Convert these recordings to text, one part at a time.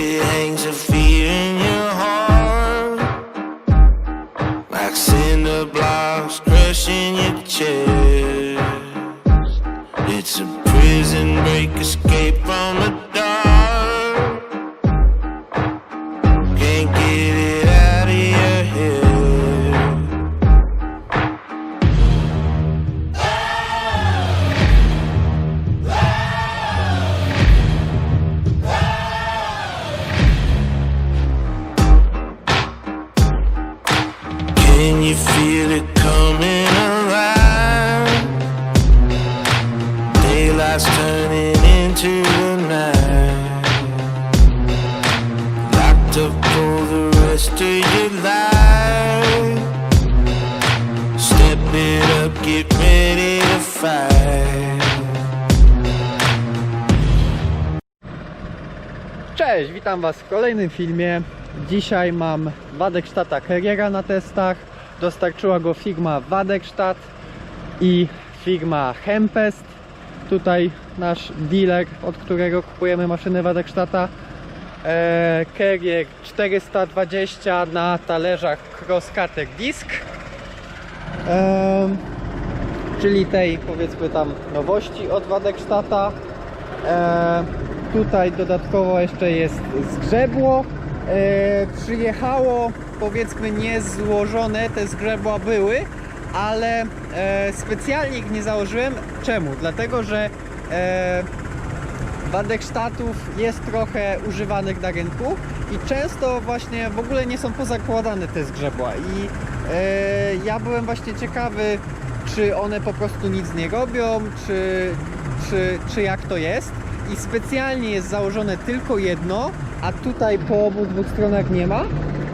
it hangs a fear in your heart. Like cinder blocks crushing your chest. It's a prison break, escape from the dark. Your life. Step it up, get ready to fight. Cześć, witam Was w kolejnym filmie. Dzisiaj mam Wadekstata Carriera na testach. Dostarczyła go firma Wadekstadt i firma Hempest. Tutaj nasz dealer, od którego kupujemy maszyny Wadekstata. Eee, Carrier 420 na talerzach Cross Cutter Disc. Em, czyli tej powiedzmy tam nowości od Wadekstata. E, tutaj dodatkowo jeszcze jest zgrzebło. E, przyjechało powiedzmy niezłożone, te zgrzebła były, ale e, specjalnie ich nie założyłem. Czemu? Dlatego, że Wadekstatów jest trochę używanych na rynku i często właśnie w ogóle nie są pozakładane te zgrzebła i e, ja byłem właśnie ciekawy czy one po prostu nic nie robią, czy, czy, czy jak to jest i specjalnie jest założone tylko jedno, a tutaj po obu dwóch stronach nie ma,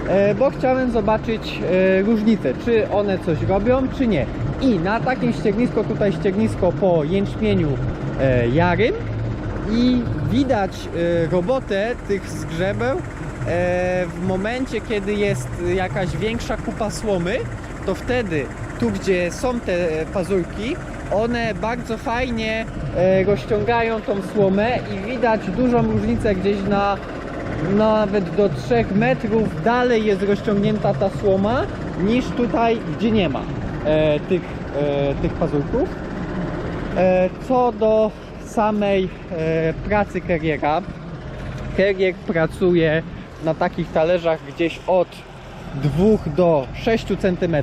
e, bo chciałem zobaczyć e, różnicę, czy one coś robią, czy nie. I na takim ściernisko, tutaj ściernisko po jęczmieniu jarym i widać e, robotę tych zgrzebeł e, w momencie, kiedy jest jakaś większa kupa słomy, to wtedy tu, gdzie są te pazurki, one bardzo fajnie e, rozciągają tą słomę i widać dużą różnicę gdzieś na nawet do 3 metrów dalej jest rozciągnięta ta słoma niż tutaj, gdzie nie ma tych, tych pazurków. Co do samej e, pracy Carriera, Carrier pracuje na takich talerzach gdzieś od 2 do 6 cm.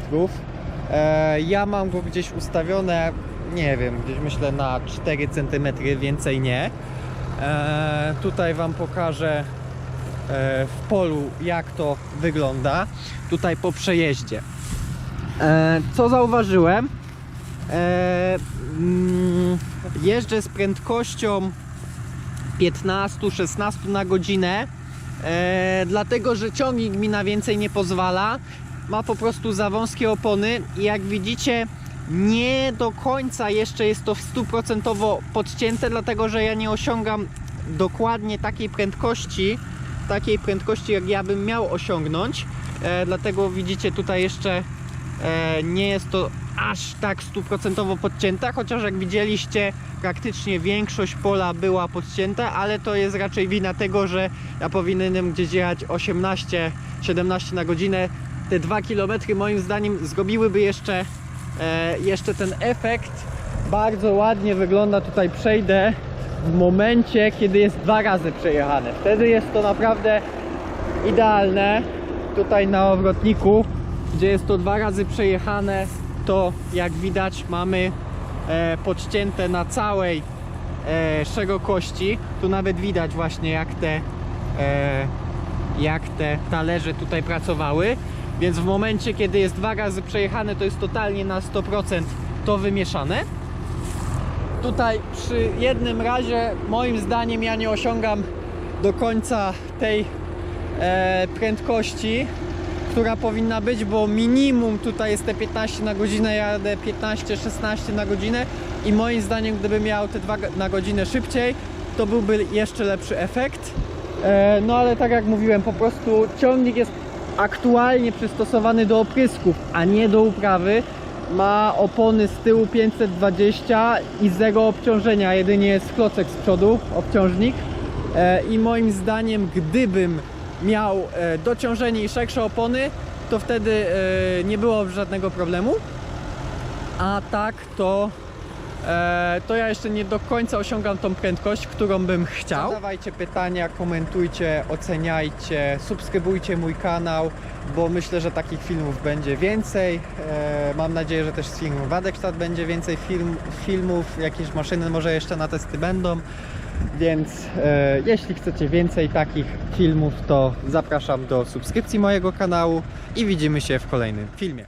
E, ja mam go gdzieś ustawione, nie wiem, gdzieś myślę na 4 cm, więcej nie. E, tutaj Wam pokażę w polu jak to wygląda. Tutaj po przejeździe. Co zauważyłem? Mm, jeżdżę z prędkością 15-16 na godzinę, e, dlatego że ciągnik mi na więcej nie pozwala. Ma po prostu za wąskie opony i jak widzicie, nie do końca jeszcze jest to stuprocentowo podcięte, dlatego że ja nie osiągam dokładnie takiej prędkości, takiej prędkości jak ja bym miał osiągnąć. E, dlatego widzicie tutaj jeszcze e, nie jest to aż tak stuprocentowo podcięta, chociaż jak widzieliście praktycznie większość pola była podcięta, ale to jest raczej wina tego, że ja powinienem gdzieś jechać 18-17 na godzinę. Te 2 km moim zdaniem zrobiłyby jeszcze, e, jeszcze ten efekt. Bardzo ładnie wygląda tutaj przejdę w momencie, kiedy jest dwa razy przejechane. Wtedy jest to naprawdę idealne. Tutaj na obrotniku, gdzie jest to dwa razy przejechane, to jak widać mamy e, podcięte na całej e, szerokości. Tu nawet widać właśnie jak te, e, jak te talerze tutaj pracowały. Więc w momencie, kiedy jest dwa razy przejechane, to jest totalnie na 100% to wymieszane. Tutaj przy jednym razie, moim zdaniem, ja nie osiągam do końca tej e, prędkości, która powinna być, bo minimum tutaj jest te 15 na godzinę, ja jadę 15-16 na godzinę i moim zdaniem, gdybym miał te 2 na godzinę szybciej, to byłby jeszcze lepszy efekt. E, no ale tak jak mówiłem, po prostu ciągnik jest aktualnie przystosowany do oprysków, a nie do uprawy. Ma opony z tyłu 520 i zero obciążenia, jedynie jest klocek z przodu, obciążnik. E, I moim zdaniem, gdybym miał e, dociążenie i szersze opony, to wtedy e, nie było żadnego problemu. A tak to E, to ja jeszcze nie do końca osiągam tą prędkość, którą bym chciał. Zadawajcie pytania, komentujcie, oceniajcie, subskrybujcie mój kanał, bo myślę, że takich filmów będzie więcej. Mam nadzieję, że też z filmu Wadekstadt będzie więcej film, filmów, jakieś maszyny może jeszcze na testy będą. Więc e, jeśli chcecie więcej takich filmów, to zapraszam do subskrypcji mojego kanału i widzimy się w kolejnym filmie.